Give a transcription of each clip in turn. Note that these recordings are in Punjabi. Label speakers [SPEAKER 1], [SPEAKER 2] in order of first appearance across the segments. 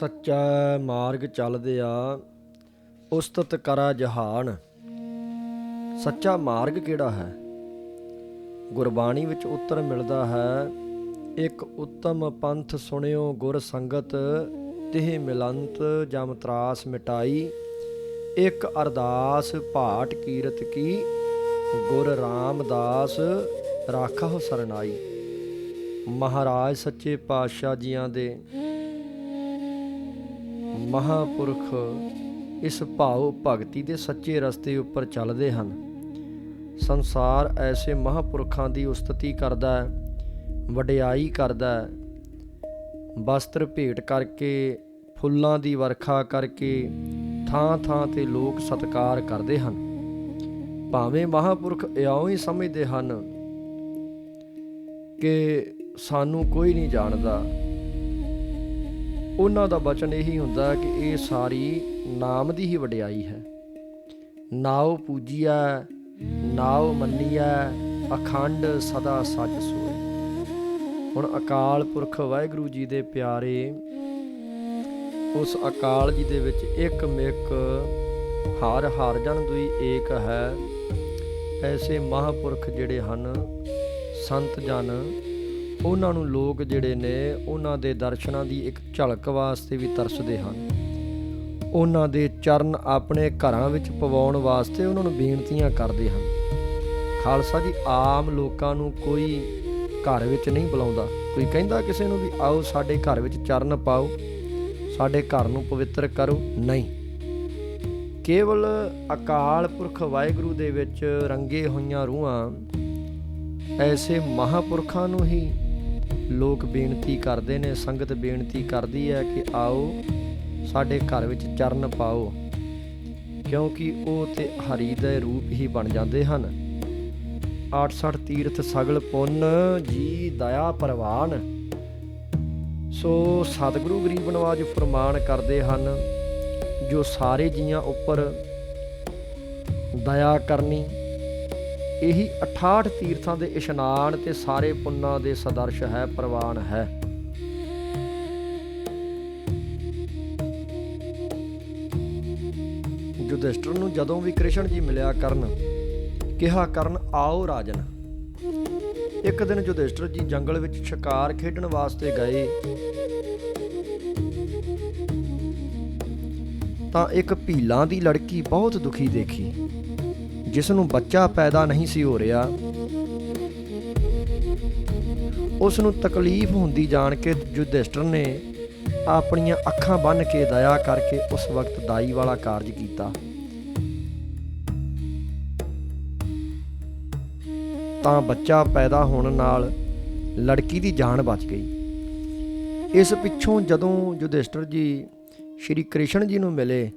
[SPEAKER 1] ਸੱਚਾ ਮਾਰਗ ਚੱਲਦੇ ਆ, ਉਸਤਤ ਕਰਾ ਜਹਾਨ। ਸੱਚਾ ਮਾਰਗ ਕਿਹੜਾ ਹੈ? ਗੁਰਬਾਣੀ ਵਿੱਚ ਉੱਤਰ ਮਿਲਦਾ ਹੈ, ਇੱਕ ਉੱਤਮ ਪੰਥ ਸੁਣਿਓ ਗੁਰ ਸੰਗਤ, ਤਿਹ ਮਿਲੰਤ ਜਮ ਤਰਾਸ ਮਿਟਾਈ, ਇੱਕ ਅਰਦਾਸ ਭਾਟ ਕੀਰਤ ਕੀ, ਗੁਰ ਰਾਮਦਾਸ ਰਾਖਹੁ ਸਰਨਾਈ। ਮਹਾਰਾਜ ਸੱਚੇ ਪਾਤਸ਼ਾਹ ਜੀਆਂ ਦੇ ਮਹਾਪੁਰਖ ਇਸ ਭਾਉ ਭਗਤੀ ਦੇ ਸੱਚੇ ਰਸਤੇ ਉੱਪਰ ਚੱਲਦੇ ਹਨ। ਸੰਸਾਰ ਐਸੇ ਮਹਾਪੁਰਖਾਂ ਦੀ ਉਸਤਤੀ ਕਰਦਾ ਹੈ, ਵਡਿਆਈ ਕਰਦਾ ਹੈ। ਵਸਤਰ ਭੇਟ ਕਰਕੇ, ਫੁੱਲਾਂ ਦੀ ਵਰਖਾ ਕਰਕੇ ਥਾਂ ਥਾਂ ਤੇ ਲੋਕ ਸਤਕਾਰ ਕਰਦੇ ਹਨ। ਭਾਵੇਂ ਮਹਾਪੁਰਖ ਇਉਂ ਹੀ ਸਮਝਦੇ ਹਨ ਕਿ ਸਾਨੂੰ ਕੋਈ ਨਹੀਂ ਜਾਣਦਾ ਉਹਨਾਂ ਦਾ ਬਚਨ ਇਹੀ ਹੁੰਦਾ ਕਿ ਇਹ ਸਾਰੀ ਨਾਮ ਦੀ ਹੀ ਵਡਿਆਈ ਹੈ। ਨਾਉ ਪੂਜੀਆ ਨਾਉ ਮੰਨੀਆ ਅਖੰਡ ਸਦਾ ਸੱਚ ਸੋਏ। ਹੁਣ ਅਕਾਲ ਪੁਰਖ ਵਾਹਿਗੁਰੂ ਜੀ ਦੇ ਪਿਆਰੇ, ਉਸ ਅਕਾਲ ਜੀ ਦੇ ਵਿੱਚ ਇੱਕ ਮਿਕ ਹਰ ਹਰ ਜਨ ਦੁਈ ਏਕ ਹੈ। ਐਸੇ ਮਹਾਪੁਰਖ ਜਿਹੜੇ ਹਨ, ਸੰਤ ਜਨ ਉਹਨਾਂ ਨੂੰ ਲੋਕ ਜਿਹੜੇ ਨੇ ਉਹਨਾਂ ਦੇ ਦਰਸ਼ਨਾਂ ਦੀ ਇੱਕ ਝਲਕ ਵਾਸਤੇ ਵੀ ਤਰਸਦੇ ਹਨ। ਉਹਨਾਂ ਦੇ ਚਰਨ ਆਪਣੇ ਘਰਾਂ ਵਿੱਚ ਪਵਾਉਣ ਵਾਸਤੇ ਉਹਨਾਂ ਨੂੰ ਬੇਨਤੀਆਂ ਕਰਦੇ ਹਨ। ਖਾਲਸਾ ਜੀ, ਆਮ ਲੋਕਾਂ ਨੂੰ ਕੋਈ ਘਰ ਵਿੱਚ ਨਹੀਂ ਬੁਲਾਉਂਦਾ। ਕੋਈ ਕਹਿੰਦਾ ਕਿਸੇ ਨੂੰ ਵੀ, ਆਓ ਸਾਡੇ ਘਰ ਵਿੱਚ ਚਰਨ ਪਾਓ, ਸਾਡੇ ਘਰ ਨੂੰ ਪਵਿੱਤਰ ਕਰੋ। ਨਹੀਂ। ਕੇਵਲ ਅਕਾਲ ਪੁਰਖ ਵਾਹਿਗੁਰੂ ਦੇ ਵਿੱਚ ਰੰਗੇ ਹੋਈਆਂ ਰੂਹਾਂ ਐਸੇ ਮਹਾਪੁਰਖਾਂ ਨੂੰ ਹੀ ਲੋਕ ਬੇਨਤੀ ਕਰਦੇ ਨੇ, ਸੰਗਤ ਬੇਨਤੀ ਕਰਦੀ ਹੈ ਕਿ ਆਓ ਸਾਡੇ ਘਰ ਵਿੱਚ ਚਰਨ ਪਾਓ, ਕਿਉਂਕਿ ਉਹ ਤੇ ਹਰੀ ਦੇ ਰੂਪ ਹੀ ਬਣ ਜਾਂਦੇ ਹਨ। 68 ਤੀਰਥ ਸਗਲ ਪੁੰਨ ਜੀ ਦਇਆ ਪ੍ਰਵਾਨ। ਸੋ ਸਤਿਗੁਰੂ ਗਰੀਬ ਨਵਾਜ ਫਰਮਾਨ ਕਰਦੇ ਹਨ, ਜੋ ਸਾਰੇ ਜੀਆਂ ਉੱਪਰ ਦਇਆ ਕਰਨੀ ਇਹੀ 68 ਤੀਰਥਾਂ ਦੇ ਇਸ਼ਨਾਨ ਤੇ ਸਾਰੇ ਪੁੰਨਾਂ ਦੇ ਸਦਰਸ਼ ਹੈ ਪ੍ਰਵਾਨ ਹੈ। ਯੁਧਿਸ਼ਟਰ ਨੂੰ ਜਦੋਂ ਵੀ ਕ੍ਰਿਸ਼ਨ ਜੀ ਮਿਲਿਆ ਕਰਨ, ਕਿਹਾ ਕਰਨ, ਆਓ ਰਾਜਨ। ਇੱਕ ਦਿਨ ਯੁਧਿਸ਼ਟਰ ਜੀ ਜੰਗਲ ਵਿੱਚ ਸ਼ਿਕਾਰ ਖੇਡਣ ਵਾਸਤੇ ਗਏ। ਤਾਂ ਇੱਕ ਭੀਲਾਂ ਦੀ ਲੜਕੀ ਬਹੁਤ ਦੁਖੀ ਦੇਖੀ। ਜਿਸ ਨੂੰ ਬੱਚਾ ਪੈਦਾ ਨਹੀਂ ਸੀ ਹੋ ਰਿਹਾ ਉਸ ਨੂੰ ਤਕਲੀਫ ਹੁੰਦੀ ਜਾਣ ਕੇ ਯੁਧਿਸ਼ਟਰ ਨੇ ਆਪਣੀਆਂ ਅੱਖਾਂ ਬੰਨ ਕੇ ਦਇਆ ਕਰਕੇ ਉਸ ਵਕਤ ਦਾਈ ਵਾਲਾ ਕਾਰਜ ਕੀਤਾ। ਤਾਂ ਬੱਚਾ ਪੈਦਾ ਹੋਣ ਨਾਲ ਲੜਕੀ ਦੀ ਜਾਨ ਬਚ ਗਈ। ਇਸ ਪਿੱਛੋਂ ਜਦੋਂ ਯੁਧਿਸ਼ਟਰ ਜੀ ਸ਼੍ਰੀ ਕ੍ਰਿਸ਼ਨ ਜੀ ਨੂੰ ਮਿਲੇ,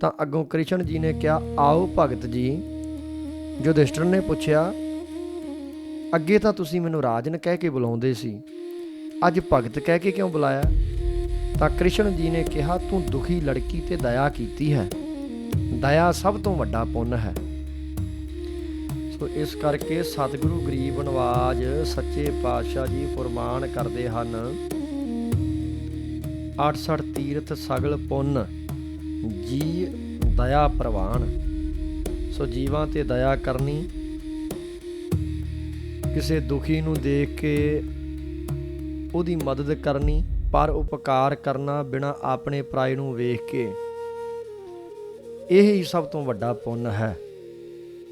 [SPEAKER 1] ਤਾਂ ਅੱਗੋਂ ਕ੍ਰਿਸ਼ਨ ਜੀ ਨੇ ਕਿਹਾ, ਆਓ ਭਗਤ ਜੀ ਯੁਧਿਸ਼ਟਰ ਨੇ ਪੁੱਛਿਆ, ਅੱਗੇ ਤਾਂ ਤੁਸੀਂ ਮੈਨੂੰ ਰਾਜਨ ਕਹਿ ਕੇ ਬੁਲਾਉਂਦੇ ਸੀ। ਅੱਜ ਭਗਤ ਕਹਿ ਕੇ ਕਿਉਂ ਬੁਲਾਇਆ? ਤਾਂ ਕ੍ਰਿਸ਼ਨ ਜੀ ਨੇ ਕਿਹਾ, ਤੂੰ ਦੁਖੀ ਲੜਕੀ ਤੇ ਦਇਆ ਕੀਤੀ ਹੈ। ਦਇਆ ਸਭ ਤੋਂ ਵੱਡਾ ਪੁੰਨ ਹੈ। ਸੋ ਇਸ ਕਰਕੇ ਸਤਿਗੁਰੂ ਗਰੀਬ ਨਵਾਜ ਸੱਚੇ ਪਾਤਸ਼ਾਹ ਜੀ ਫਰਮਾਨ ਕਰਦੇ ਹਨ 68 ਤੀਰਥ ਸਗਲ ਪੁੰਨ ਜੀ ਦਇਆ ਪ੍ਰਵਾਨ। ਸੋ ਜੀਵਾਂ ਤੇ ਦਇਆ ਕਰਨੀ, ਕਿਸੇ ਦੁਖੀ ਨੂੰ ਦੇਖ ਕੇ ਉਹਦੀ ਮਦਦ ਕਰਨੀ, ਪਰ ਉਪਕਾਰ ਕਰਨਾ ਬਿਨਾ ਆਪਣੇ ਪਰਾਏ ਨੂੰ ਵੇਖ ਕੇ, ਇਹ ਹੀ ਸਭ ਤੋਂ ਵੱਡਾ ਪੁੰਨ ਹੈ।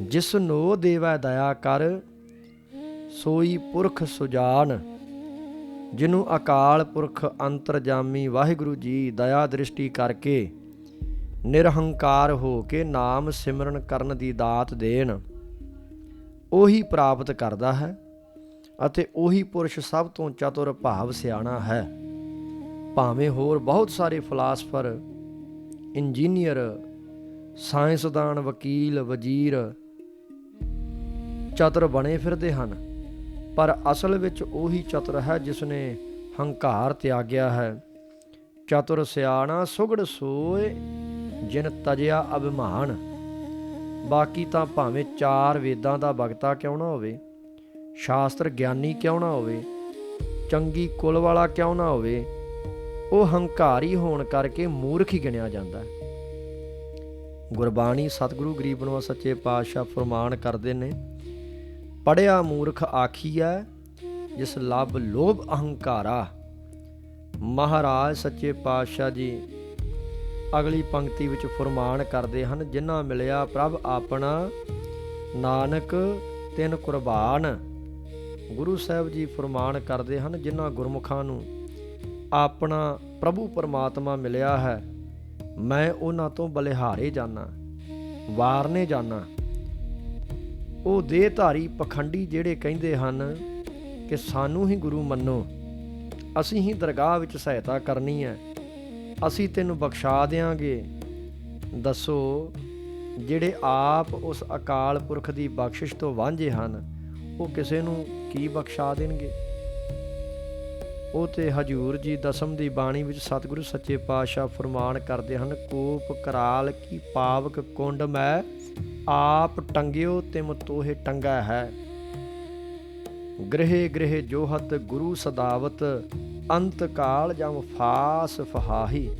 [SPEAKER 1] ਜਿਸ ਨੋ ਦੇਵੈ ਦਇਆ ਕਰ, ਸੋਈ ਪੁਰਖ ਸੁਜਾਨ, ਜਿਹਨੂੰ ਅਕਾਲ ਪੁਰਖ ਅੰਤਰਜਾਮੀ ਵਾਹਿਗੁਰੂ ਜੀ ਦਇਆ ਦ੍ਰਿਸ਼ਟੀ ਕਰਕੇ ਨਿਰਹੰਕਾਰ ਹੋ ਕੇ ਨਾਮ ਸਿਮਰਨ ਕਰਨ ਦੀ ਦਾਤ ਦੇਣ, ਉਹੀ ਪ੍ਰਾਪਤ ਕਰਦਾ ਹੈ ਅਤੇ ਉਹੀ ਪੁਰਸ਼ ਸਭ ਤੋਂ ਚਤੁਰ ਭਾਵ ਸਿਆਣਾ ਹੈ। ਭਾਵੇਂ ਹੋਰ ਬਹੁਤ ਸਾਰੇ ਫਿਲਾਸਫਰ ਇੰਜੀਨੀਅਰ ਸਾਇੰਸਦਾਨ ਵਕੀਲ, ਵਜ਼ੀਰ ਚਤੁਰ ਬਣੇ ਫਿਰਦੇ ਹਨ, ਪਰ ਅਸਲ ਵਿੱਚ ਉਹੀ ਚਤੁਰ ਹੈ ਜਿਸ ਨੇ ਹੰਕਾਰ ਤਿਆਗਿਆ ਹੈ। ਚਤੁਰ ਸਿਆਣਾ ਸੁਗੜ ਸੋਏ ਜਿਨ ਤਜਿਆ ਅਭਿਮਾਨ। ਬਾਕੀ ਤਾਂ ਭਾਵੇਂ ਚਾਰ ਵੇਦਾਂ ਦਾ ਬਗਤਾ ਕਿਉਂ ਨਾ ਹੋਵੇ, ਸ਼ਾਸਤਰ ਗਿਆਨੀ ਕਿਉਂ ਨਾ ਹੋਵੇ, ਚੰਗੀ ਕੁਲ ਵਾਲਾ ਕਿਉਂ ਨਾ ਹੋਵੇ, ਉਹ ਹੰਕਾਰੀ ਹੋਣ ਕਰਕੇ ਮੂਰਖ ਹੀ ਗਿਣਿਆ ਜਾਂਦਾ ਹੈ। ਗੁਰਬਾਣੀ ਸਤਿਗੁਰੂ ਗਰੀਬ ਨੂੰ ਸੱਚੇ ਪਾਤਸ਼ਾਹ ਫਰਮਾਨ ਕਰਦੇ ਨੇ ਪੜਿਆ ਮੂਰਖ ਆਖੀਐ ਜਿਸ ਲੱਭ ਲੋਭ ਅਹੰਕਾਰਾ। ਮਹਾਰਾਜ ਸੱਚੇ ਪਾਤਸ਼ਾਹ ਜੀ ਅਗਲੀ ਪੰਕਤੀ ਵਿੱਚ ਫਰਮਾਨ ਕਰਦੇ ਹਨ, ਜਿਨ੍ਹਾਂ ਮਿਲਿਆ, ਪ੍ਰਭ ਆਪਣਾ ਨਾਨਕ ਤਿੰਨ ਕੁਰਬਾਨ। ਗੁਰੂ ਸਾਹਿਬ ਜੀ ਫਰਮਾਨ ਕਰਦੇ ਹਨ, ਜਿਨ੍ਹਾਂ ਗੁਰਮੁਖਾਂ ਨੂੰ, ਆਪਣਾ ਪ੍ਰਭੂ ਪਰਮਾਤਮਾ ਮਿਲਿਆ ਹੈ, ਮੈਂ ਉਹਨਾਂ ਤੋਂ ਬਲਿਹਾਰੇ ਜਾਣਾ ਵਾਰਨੇ ਜਾਣਾ ਉਹ ਦੇਹਧਾਰੀ ਪਖੰਡੀ ਜਿਹੜੇ ਕਹਿੰਦੇ ਹਨ ਕਿ, ਸਾਨੂੰ ਹੀ ਗੁਰੂ ਮੰਨੋ, ਅਸੀਂ ਹੀ ਦਰਗਾਹ ਵਿੱਚ ਸਹਾਇਤਾ ਕਰਨੀ ਹੈ। ਅਸੀਂ ਤੈਨੂੰ ਬਖਸ਼ਾ ਦੇਾਂਗੇ ਦੱਸੋ, ਜਿਹੜੇ ਆਪ ਉਸ ਅਕਾਲ ਪੁਰਖ ਦੀ ਬਖਸ਼ਿਸ਼ ਤੋਂ ਵਾਂਝੇ ਹਨ, ਉਹ ਕਿਸੇ ਨੂੰ ਕੀ ਬਖਸ਼ਾ ਦੇਣਗੇ? ਉਹ ਤੇ ਹਜੂਰ ਜੀ ਦਸਮ ਦੀ ਬਾਣੀ ਵਿੱਚ ਸਤਿਗੁਰੂ ਸੱਚੇ ਪਾਤਸ਼ਾਹ ਫਰਮਾਨ ਕਰਦੇ ਹਨ, ਕੋਪ, ਕਰਾਲ ਕੀ ਪਾਵਕ ਕੁੰਡ ਮੈਂ ਆਪ ਟੰਗਿਓ ਤਿਮ ਤੋਹੇ ਟੰਗਾ ਹੈ। ਗ੍ਰਹਿ ਗ੍ਰਹਿ ਜੋਹਤ ਗੁਰੂ ਸਦਾਵਤ, ਅੰਤ ਕਾਲ ਜਮ ਫਾਸ ਫਹਾਹੀ।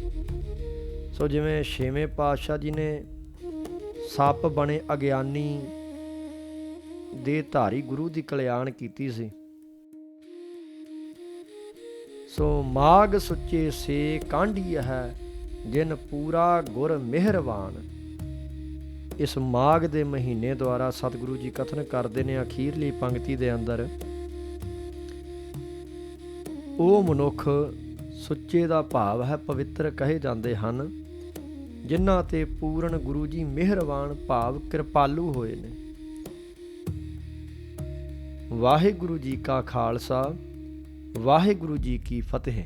[SPEAKER 1] ਸੋ ਜਿਵੇਂ ਛੇਵੇਂ ਪਾਤਸ਼ਾਹ ਜੀ ਨੇ ਸੱਪ ਬਣੇ ਅਗਿਆਨੀ ਦੇ ਧਾਰੀ ਗੁਰੂ ਦੀ ਕਲਿਆਣ ਕੀਤੀ ਸੀ। ਸੋ ਮਾਗ ਸੁੱਚੇ ਸੇ ਕਾਂਢੀ ਹੈ ਜਿਨ ਪੂਰਾ ਗੁਰ ਮਿਹਰਬਾਨ ਇਸ ਮਾਗ ਦੇ ਮਹੀਨੇ ਦੁਆਰਾ ਸਤਿਗੁਰੂ ਜੀ ਕਥਨ ਕਰਦੇ ਨੇ ਅਖੀਰਲੀ ਪੰਕਤੀ ਦੇ ਅੰਦਰ। ਉਹ ਮਨੁੱਖ ਸੁੱਚੇ ਦਾ ਭਾਵ ਹੈ, ਪਵਿੱਤਰ ਕਹੇ ਜਾਂਦੇ ਹਨ, ਜਿਨ੍ਹਾਂ ਤੇ ਪੂਰਨ ਗੁਰੂ ਜੀ ਮਿਹਰਬਾਨ ਭਾਵ ਕਿਰਪਾਲੂ ਹੋਏ ਨੇ। ਵਾਹਿਗੁਰੂ ਜੀ ਕਾ ਖਾਲਸਾ, ਵਾਹਿਗੁਰੂ ਜੀ ਕੀ ਫਤਿਹ।